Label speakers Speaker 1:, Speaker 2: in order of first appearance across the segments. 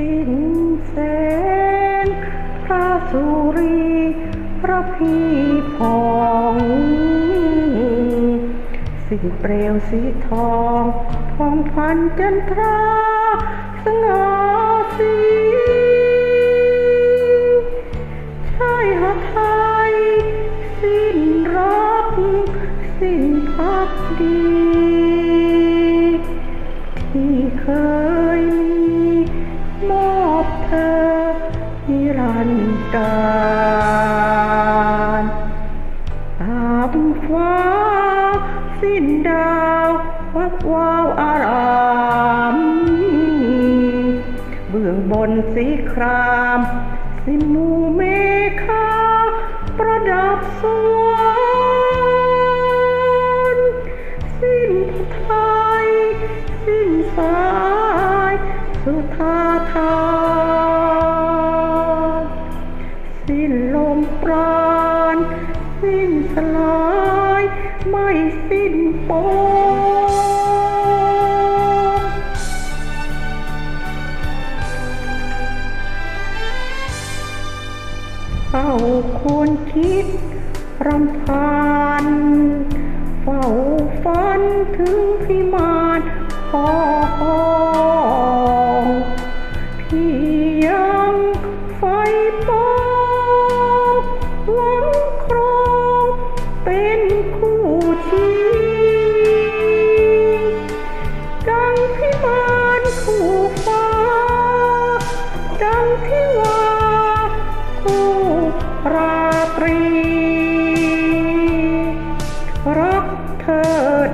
Speaker 1: สิ้นแสงพระสุรีพระพีพองสิ้นเปลวสีทองทองพันจันทราสง่าสีชายหาไทยสิ้นรักสิ้นพักดีที่เคย นิรันการตามฟ้า สิ้นดาววับวาวอารามเบื้องบนสีคราม สิ้นมูเมฆาประดับสวรรค์สิ้นไทยสิ้นสา นปมเฝ้าควรคิดรำพา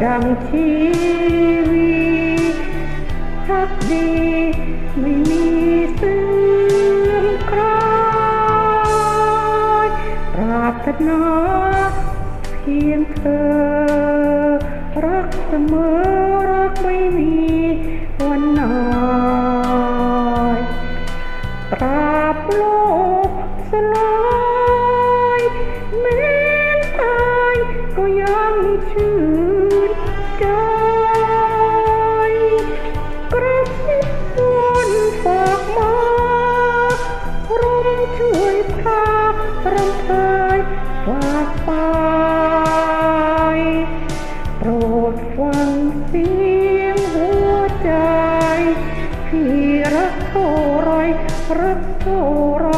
Speaker 1: ដាំជីវីហាប់ឌីមីមីសឿនក្រយប្រាថ្នាហ៊ានធ្វើរកស្មើ ฝากไปโปรดฟังเสียงหัวใจ พี่รักเท่าไรรักเท่าไร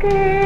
Speaker 1: แก้